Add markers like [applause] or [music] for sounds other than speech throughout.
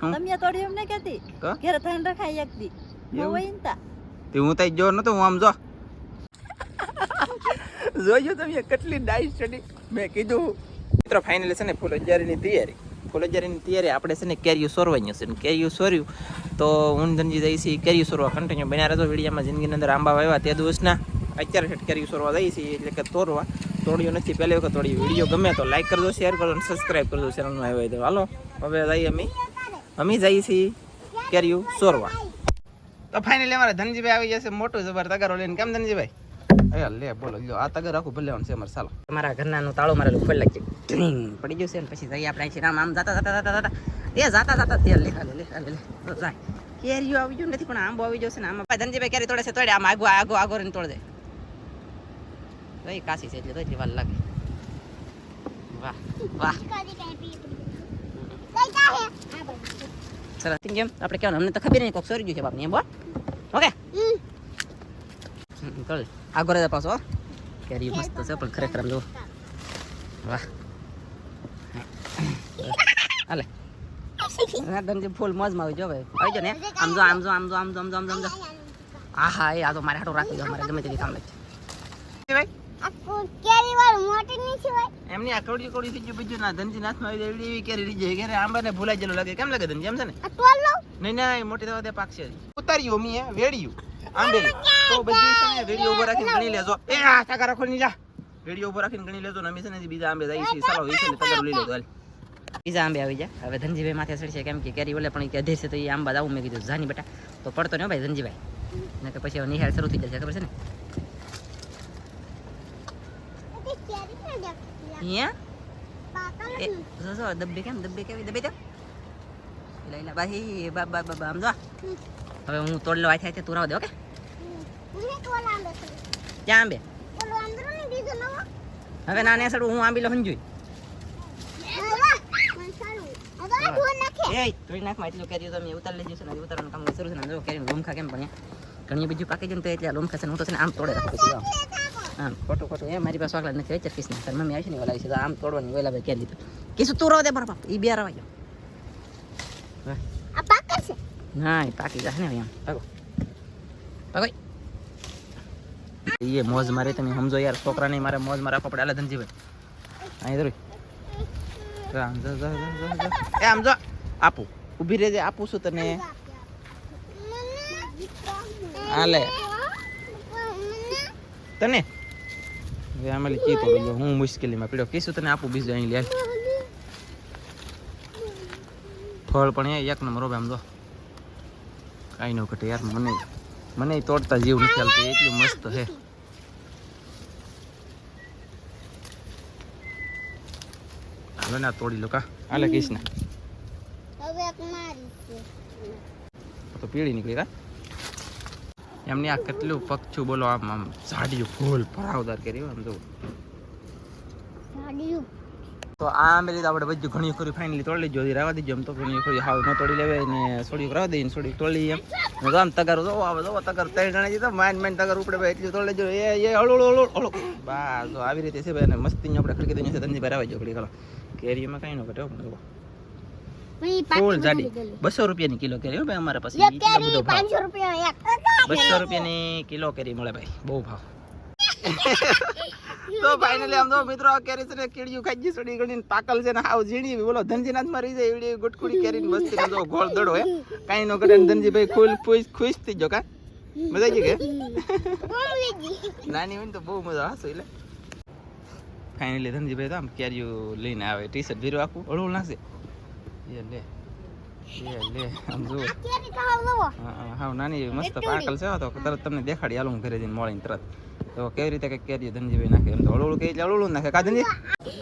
હું? તમે તોડી એમ ને કેતી ઘેર થઈને રખાય એક દી એવું? હોય ને તા. તે હું તઈ જો નતો હું આમ જો. [laughs] જોજો તમે કેટલી ડાઈસ સ્ટડી મેં કીધું મિત્રો ફાઇનલી છે ને ફૂલજારીની તૈયારી. ફૂલજારીની તૈયારી આપણે છે ને કેરીયું સોરવાની ને કેરીયું સોર્યું તો હું ધનજી જઈ છીએ કેરીયું સોરવા. કન્ટિન્યુ બન્યા રહેતો વિડીયામાં. જિંદગીની અંદર આંબા વાવ્યા તે દિવસના. અત્યારે ઠેઠ કેરીયું સોરવા છીએ એટલે કે તોરવા. તોડ્યું નથી પહેલી વખત તોડી. વીડિયો ગમે તો લાઈક કરજો શેર કરજો અને સબસ્ક્રાઈબ કરજો ચેનલમાં આવ્યો તો હાલો હવે જઈએ અમે. અમે જઈએ છીએ કેરીયું સોરવા. તો ફાઇનલી અમારે ધનજીભાઈ આવી જશે મોટું જબર તગારો લઈને. કેમ ધનજીભાઈ? અરે લે બોલો લ્યો આ તગર આખું ભલે છે અમારે ચાલો. તમારા ઘરનાનું તાળું મારેલું ખોલ લાગશે. ડ્રિંગ પડી જશે ને પછી જઈએ આપણે છે આમ આમ જતા જતા જાતા જાતા. એ જતા જતા તે લે હાલે લે હાલે લે. તો જાય. કેરીઓ આવી ગયું નથી પણ આંબો આવી જશે ને આમાં. ધનજીભાઈ કેરી તોડે છે તોડે. આમ આગો આગો આગો રહીને તોડ. એ કાશી છે એટલે તો એટલી વાર લાગે. વાહ વાહ. સરસ થઈ ગયો આપણે કહેવાનું અમને તો ખબર નહીં કોક સોરી ગયું છે બાપને એમ બોલ ઓકે ચાલ આગળ જ પાછો હો. કેરી મસ્ત છે પણ ખરેખર આમ જો વાહ હાલે ધનજી ફૂલ મોજમાં આવી જો ભાઈ આવી જો ને આમ જો આમ જો આમ જો આમ જો આમ જો આમ જો આમ જો હા હા એ આ તો મારે હાટું રાખી દો મારે ગમે તે કામ લાગશે એમની આ કવડી કવડી થઈ ગયું બીજું ના ધનજી નાથમાં આવી એવી કેરી રીજે. ઘરે આંબાને ભૂલાઈ ગયેલો લાગે. કેમ લાગે ધનજી એમ છે ને? નહીં નહીં મોટી દવા દે પાકશે ઉતાર્યું મી વેડ્યું. આંબેલી તો બધી છે ને વેડિયો ઊભો રાખીને ગણી લેજો. એ આ ટકા રાખો ની જા. વેડિયો ઊભો રાખીને ગણી લેજો ને અમે છે ને બીજા આંબે જાય છે સારો હોય છે ને તગારું લઈ લેજો હાલ. બીજા આંબે આવી જાય હવે ધનજીભાઈ માથે ચડશે કેમ કે કેરી ઓલે પણ કે અધેર છે તો એ આંબા આવું મેં કીધું જાની બેટા. તો પડતો નહીં ભાઈ ધનજીભાઈ. ને કે પછી નિહાળ શરૂ થઈ જશે ખબર છે ને? અહીંયા જો દબ્બે કેમ દબ્બે કેવી દબ્બે તો લઈ એલા ભાઈ બાબા બાબા આમ જો હવે હું તોડ લેવા થાય તું રાવ દે ઓકે ક્યાં આંબે હવે ના ને સડું હું આંબી લો હંજુઈ એ તોડી નાખમાં એટલું કેરી તો મેં ઉતારી લેજો છે ને ઉતારવાનું કામ શરૂ છે ને જો કેરી લોમખા કેમ પણ ઘણી બીજું પાકી જાય ને તો એટલે લોમખા છે હું તો છે ને આમ તોડે રાખું પછી આમ ખોટું ખોટું. એ મારી પાસે વાકલા નથી વેચર ને તારી મમ્મી આવી છે ને ઓલા છે. તો આમ તોડવાની વેલા ભાઈ કેરી દીધું. કીશું તું રહો દે મારા બાપ. એ બે રવા ગયો. ના એ પાકી જશે ને એમ. ભાગો. ભાગો. એ મોજ મારે તમે સમજો યાર છોકરાને મારે મોજ મારા કપડા પડે આલે ધનજીભાઈ અહીં ધરું. જો આમ જો જો જો જો, જો. એ આમ જો. આપું. ઊભી રહેજે આપું છું તને. હાલે. તને? હવે આમાં કી પડું ગયો હું મુશ્કેલીમાં પીડ્યો. કીશું તને આપું બીજું અહીં લે. ફળ પણ એ એક નંબર આમ જો. કાંઈ ન ઘટે યાર મને મને તોડતા જીવ નથી હાલતું એટલું મસ્ત છે હાલો ને આ તોડી લો કા. હાલે કહીશ ને. તો પીળી નીકળી કા? એમની આ કેટલું પક્ષું બોલો આમ આમ ઝાડિયું ફૂલ ભરાવદાર કર્યું આમ જો તો આ તો આપણે બધું ઘણી ખોરી ફાઇનલી તોડી લીધું રહેવા દીધું એમ તો ઘણી ખોરી હાવ ન તોડી લેવે ને સોડી કરાવી દઈએ સોડી તોડી એમ. ને તો આમ તગાર જો આવે જો તગાર ત્રણ ગણા જીતો માઇન માઇન તગાર ઉપડે ભાઈ એટલું તોડી લેજો. એ એ હળો હળુ હળુ જો આવી રીતે છે ભાઈ અને મસ્તી આપણે ખડકી દઈએ ધંધી ભરાવા જો ઘડી ખરો કેરીમાં કાંઈ ન ઘટે પણ ફૂલ જાડી બસો રૂપિયાની કિલો કેરી ભાઈ અમારા પાસે એટલો રૂપિયા ભાવ. બસો રૂપિયાની કિલો કેરી મળે ભાઈ. બહુ ભાવ. [laughs] તો ફાઇનલી આમ તો મિત્રો કેરી છે ને કીડિયું ખાઈ ગઈ સડી ગણી પાકલ છે ને હાવ ઝીણી બોલો ધનજીનાથમાં રહી જાય એવડી ગુટકુડી કેરી મસ્તી ને જો ગોળ દડો હે. કાઈ નો કરે ધનજીભાઈ ખુલ ખુશ ખુશ થઈ જો કા? મજા આવી ગઈ કે [laughs] નાની હોય ને તો બહુ મજા હશે એટલે ફાઇનલી ધનજીભાઈ તો આમ કેરીયું લઈને આવે. ટી શર્ટ ભીરું આખું. અળવું નાખશે એ લે. એ લે આમ જુઓ. હા, નાની એવી મસ્ત પાકલ છે તો તરત તમને દેખાડી આલું ઘરે જઈને મળીને તરત. તો કેવી રીતે કંઈક કેરી ધનજીભાઈ નાખે? એમ તો હળવું કહે એટલે હળવું નાખે. કા ધનજી?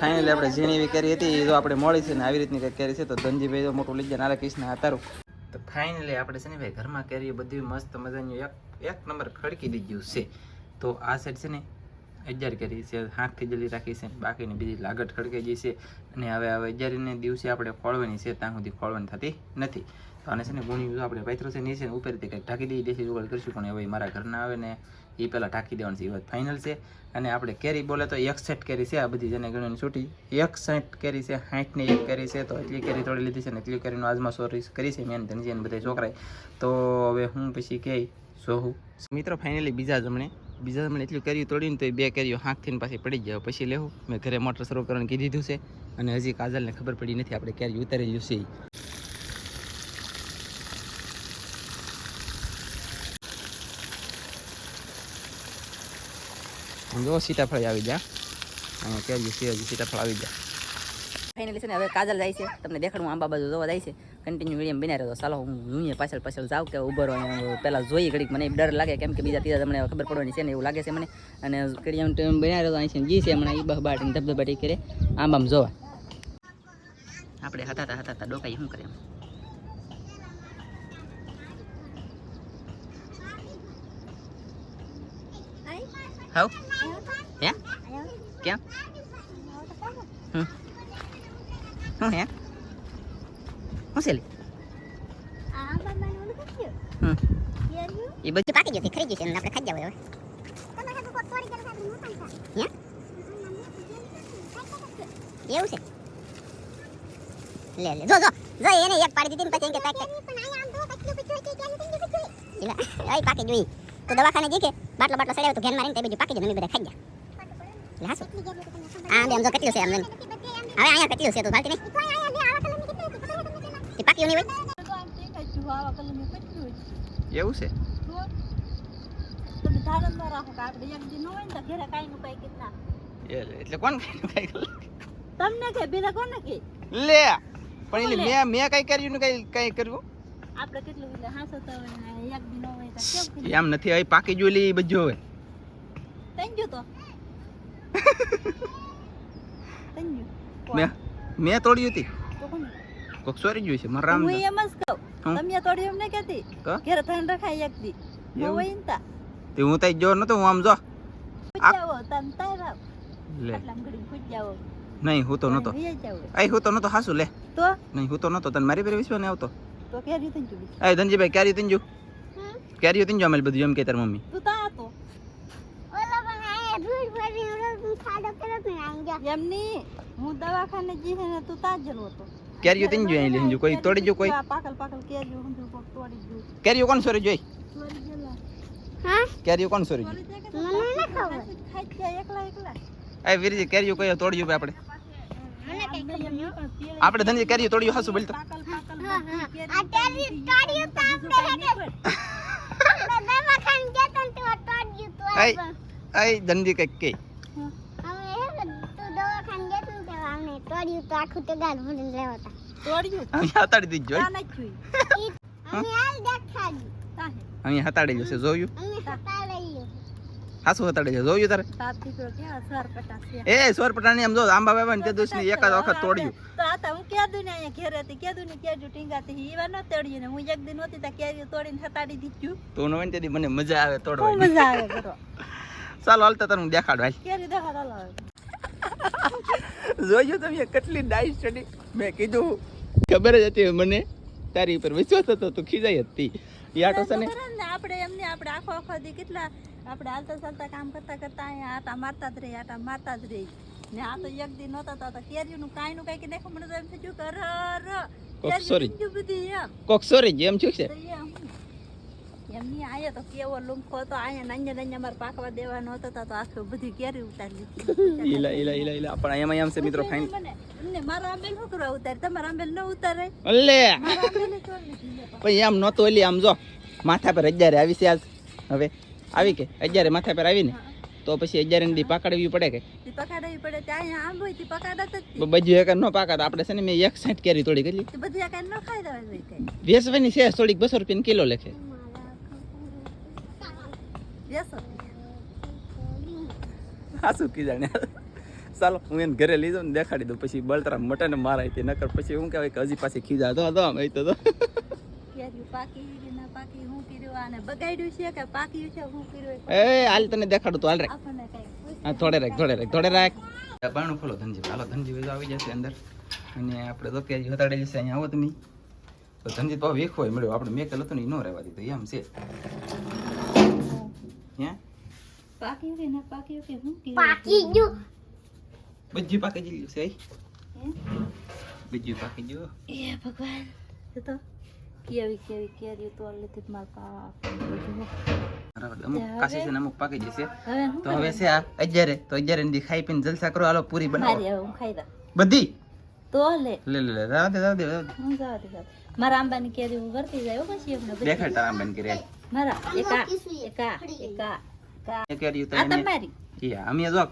ફાઇનલી આપણે ઝીણી એવી કેરી હતી એ જો આપણે મળી છે ને આવી રીતની કંઈક કેરી છે તો ધનજીભાઈ તો મોટું લઈ જાય નારા કૃષ્ણ તારું તો ફાઇનલી આપણે છે ને ભાઈ ઘરમાં કેરી બધી મસ્ત મજાની એક એક નંબર ખડકી દીધું છે. તો આ સાઈડ છે ને અગિયાર કરી છે હાથથી જલ્દી રાખી છે, બાકીની બીજી લાગટ ખડકાઈ ગઈ છે. અને હવે હવે અગિયારીને દિવસે આપણે ખોળવાની છે, ત્યાં સુધી ખોળવાની થતી નથી. તો આને છે ને ગુણી આપણે પાથરો છે ને ઉપરથી કંઈક ઢાંકી દઈએ, દેશી જુગાડ કરીશું, પણ હવે મારા ઘરના આવે ને એ પહેલાં ઢાંકી દેવાનું છે, એ વાત ફાઇનલ છે. અને આપણે કેરી બોલે તો એકસઠ કેરી છે, આ બધી જેને ગણીને છૂટી. એકસઠ કેરી છે સાઠની એક કેરી છે, તો એટલી કેરી તોડી લીધી છે ને એટલી કેરીનો આજમાં સોરી કરી છે મેન ધનજી અને બધા છોકરાએ તો હવે હું પછી કહે સોહું. મિત્રો ફાઇનલી બીજા જમણે બીજા મને એટલું કર્યું તોડીને તો એ બે કેરીઓ હાંકથી પાછી પડી જાય પછી લેવું. મેં ઘરે મોટર શરૂ કરવાનું કીધી દીધું છે. અને હજી કાજલને ખબર પડી નથી આપણે કેરી ઉતારેલું છે જો સીતાફળ આવી જા કેરી છે? હજી સીતાફળ આવી જા ફાઇનલી છે ને હવે કાજલ જાય છે. તમને દેખાડું આંબા બાજુ જોવા જાય છે. કન્ટિન્યુ વીડિયો બિના રહ્યો ચાલો હું જોઈએ પાછળ પાછળ જાઉં કે ઊભો પહેલાં જોઈ ઘડીક. મને ડર લાગે કેમ કે બીજા ત્રીજા તમને ખબર પડવાની છે ને એવું લાગે છે મને. અને કડિયામ ટાઈમ બિના રહ્યો અહીં છે જી છે હમણાં એ બહબાટ ધબધબાટી કરે. આંબામ જોવા. આપણે હતા હતા હતા ડોકાઈ શું કરે એમ હે? કેમ? હમ? હે શું છે લી? હમ એ બધું પાકી ગયું ખરી ગયું છે આપણે ખાઈ જાવ હવે એવું છે લે લે જો જો જો એને એક પાડી દીધી પછી એમ કે પેક પેક ઓય પાકી જોઈ તો દવાખાને જઈ કે બાટલો બાટલો સડાવ્યો તો ઘેન મારીને તે બીજું પાકી જાય મમ્મી બધા ખાઈ ગયા લે હા આમ જો કેટલું છે આમ એમ. હવે અહીંયા કેટલું છે? તો ભાલતી નહીં એ પાકી નહીં હોય? આવા. એવું છે. એટલે કોણ કઈ તમને કે બીજા કોને કે? લે પણ એટલે મેં મેં કઈ કર્યું ને કઈ કઈ કર્યું? આપણે કેટલું એટલે હાંસો તો એક દી હોય તો એમ નથી હવે પાકી જોઈ લે બધું હવે તઈ ગયું તો. [laughs] મેં મેં તોડ્યું હતી? કોક સોરી જોઈ છે મારા રામ હું એમ જ કહું. તમે તોડી એમ નહીં કહેતી. કા? ઘરે થઈને રખાય એક દી. ન? હોય ને તા. હું તઈ જો નતો હું આમ જો. જાવો તમે તાર રાવ લે. નહીં હું તો નતો. આઈ હું તો નતો હાસુ લે. તો? નહીં હું તો નતો તને મારી પર વિશ્વાસ નહીં આવતો. તો કે રીતન ચૂડી એ ધનજીભાઈ ક્યારે તીંજુ ક્યારે તીંજુ બધું એમ કે તાર મમ્મી? તું તા એમની હું દવાખાને જઈ ને તું તાજલ હતો. ક્યારે તીંજુ અહીં લેંજુ કોઈ? તોડી જો કોઈ? આ પાકલ પાકલ કેરી હું કોક તોડી ગયું. ક્યારે કોણ સોરી જોઈ? હા? ક્યારે કોણ સોરી? જોઈ મને જાય કે ખાઈ કે એકલા એકલા. એ વીરજી ક્યારે કોઈ તોડ્યું ભાઈ આપણે? આપણે ધનજી ક્યારે તોડ્યું હાસુ બોલતા પાકલ પાકલ બધી કેરી તોડી તો બીજું કાંઈ તો પણ. [laughs] એ એ ધનજી કઈ કે. તોડ્યું અહીં હતાડી દીધું જોઈ. તા નાખ્યું તાહે. અહીં હતાડેલું છે જોયું? હાસુ હતાડે છે જોયું તારે? એ સોર આમ જો આંબા બાબા ને તે દિવસની એકાદ વખત તોડ્યું. તો આ તો હું ને અહીંયા ઘેરે હતી? કહેતું ને કેજો ટીંગાતી ઈવા ન તોડ્યું ને હું એક દિન નહોતી તા કેરી તોડીને હતાડી દીધું. તું નો મને મજા આવે તોડવાની. મજા આવે કરો [laughs] ચાલો હાલતા તને હું દેખાડું હાલ. કેરી દેખા ચાલો હવે જોયું તમે કેટલી ડાઈસ સ્ટડી મેં કીધું ખબર જ હતી મને. તારી ઉપર વિશ્વાસ હતો તું ખીજાઈ હતી. યાટો આટો છે ને. ખબર જ ને આપણે એમને આપણે આખો આખો દી કેટલા આપણે હાલતા ચાલતા કામ કરતા કરતા અહીંયા આટા મારતા જ રહી આટા મારતા જ રહી. ને આ તો એક દી નહોતા તો કેરીનું કાંઈ નું કાંઈ કે દેખો મને તો એમ થયું કે અરે કેરી બધી કોક સોરી જેમ છું. છે એમની આયા તો કેવો લુંખો હતો. અહીંયા નાન્ય નાન્ય મારે પાકવા દેવાનો હતો તો આખી બધી કેરી ઉતારી લીધી. [laughs] ઈલા ઈલા ઈલા ઈલા. પણ એમાં એમ છે મિત્રો ફાઇન. મને મારો આંબેલ શું કરવા ઉતારે. તમારા આંબેલ ન ઉતારે. અલે. પછી એમ નહોતું ઓલી આમ જો માથા પર અગિયારે આવી છે આજ હવે આવી કે? અગિયારે માથા પર આવીને? તો પછી અજારે ની પાકડવી પડે કે? પકાડવી પડે ત્યાં અહીંયા આંબ હોય તી પકાડત. બધું એક ન પાકાત. આપણે છે ને મેં એક સાઈઠ કેરી તોડી તે બધી કાંઈ ન ખાઈ કાંઈ. વેસવાની છે થોડીક બસો રૂપિયા કિલો લેખે. હા શું કીધા ચાલો હું એને ઘરે લીધો ને દેખાડી દઉં. પછી બળતરા મટન મારાય તે નકર પછી હું કહેવાય કે હજી પાછી ખીજા તો હતો આમ એ તો તો કેરીઓ પાકી કે ના પાકી શું કર્યું આને બગાડ્યું છે કે પાક્યું છે શું કર્યું એ હાલ તને દેખાડું તો હાલ રે આપણને કાંઈ થોડે રાખ થોડે રાખ થોડે રાખ. બાણું ખોલો ધનજી. હાલો ધનજી આવી જશે અંદર. અને આપણે તો કે હતાડેલી છે અહીંયા આવો તમે. તો ધનજી ભાવ વેખો હોય મળ્યો. આપણે મેકલ હતું ને ઈ ન રહેવા દીધું એમ છે. હે? પાક્યું કે ના પાક્યું કે હું પાકી ગયું બજ્જી પાકી ગયું છે હે? બીજું પાકી ગયું એ ભગવાન તો કેવી કેવી કેરી તો લીધી માર પાપ અમુક કાશી છે ને અમુક પાકી જશે તો હવે છે આ અજ્યારે તો અજ્યારે ની ખાઈ પીને જલસા કરો હાલો પૂરી બનાવો. બધી? તો લે લે લે લે રાવ દે રાવ દે રાવ દે હું જવા દે જવા મારા આંબાની કેરી હું કરતી જાય હો પછી હમણાં બધી. તારા બેન કરી મારા એકા એકા એકા એકા એ કેરી આ તમારી. એ અમે જો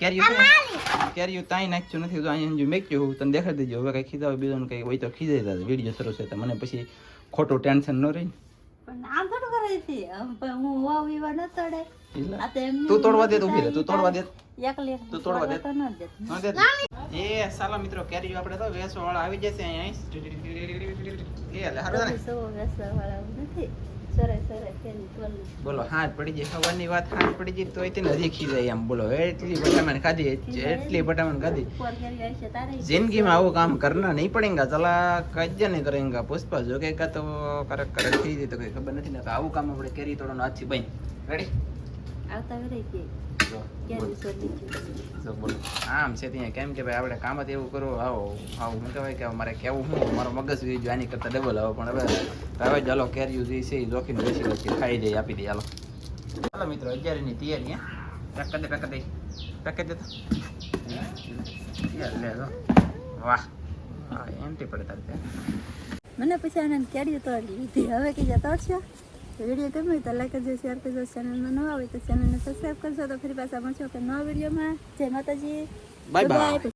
કેરી ઉતારી કેરી તાઈ નાખ્યું નથી તો અહીંયા જો મેક્યું હું તને દેખાડી દેજો. હવે કઈ ખીજાવ બીજું કઈ હોય તો ખીજાઈ જાય. વીડિયો છે તો મને પછી ખોટું ટેન્શન ન રહી. પણ આમ થોડું કરાય છે. હું વાવ એવા ન તોડે તો એમની તોડવા દે તો તું તોડવા દે. એકલી એકલી તું તોડવા દે. ન દે. એ સાલા મિત્રો કેરી આપણે તો વેસો આવી જશે અહીંયા એ હારું બોલો હાથ પડી જાય સવારની વાત હાથ પડી જાય તોય તેને હજી ખીજાય એમ બોલો એટલી બટામણ ખાધી એટલી બટામણ ખાધી. જિંદગીમાં આવું કામ કરના નહીં પડેગા ચલા કજ્જા નહીં કરેગા પુષ્પા જો કે તો કરક કરક થઈ જાય તો કઈ ખબર નથી ને આવું કામ આપણે કેરી તોડવાનું આજથી બની. રેડી આવતા જો છે. જો બોલો. આમ છે ત્યાં કેમ કે ભાઈ આપણે કામ જ એવું કરો આવો આવું. શું કહેવાય કે મારે કેવું શું મારો મગજ વી જો આની કરતા ડબલ આવો. પણ હવે હવે ચાલો કેર્યું જે છે એ જોખીને બેસી બેસી ખાઈ દઈએ આપી દઈએ હાલો. ચાલો મિત્રો અગિયારની તૈયારી હા. પેક કરી દે પેક કરી દે. પેક કરી દે તો. લે જો વાહ. હા એન્ટી પડે તારે મને પછી આનંદ કેડ્યું તો લીધી. હવે કીધા તોડશો? વીડિયો ગમે તો લાઈક કરજો શેર કરજો ચેનલમાં નવા હોય તો ચેનલને સબસ્ક્રાઈબ કરજો તો ફરી પાછા મળશો કે નવા વિડીયોમાં જય માતાજી બાય બાય.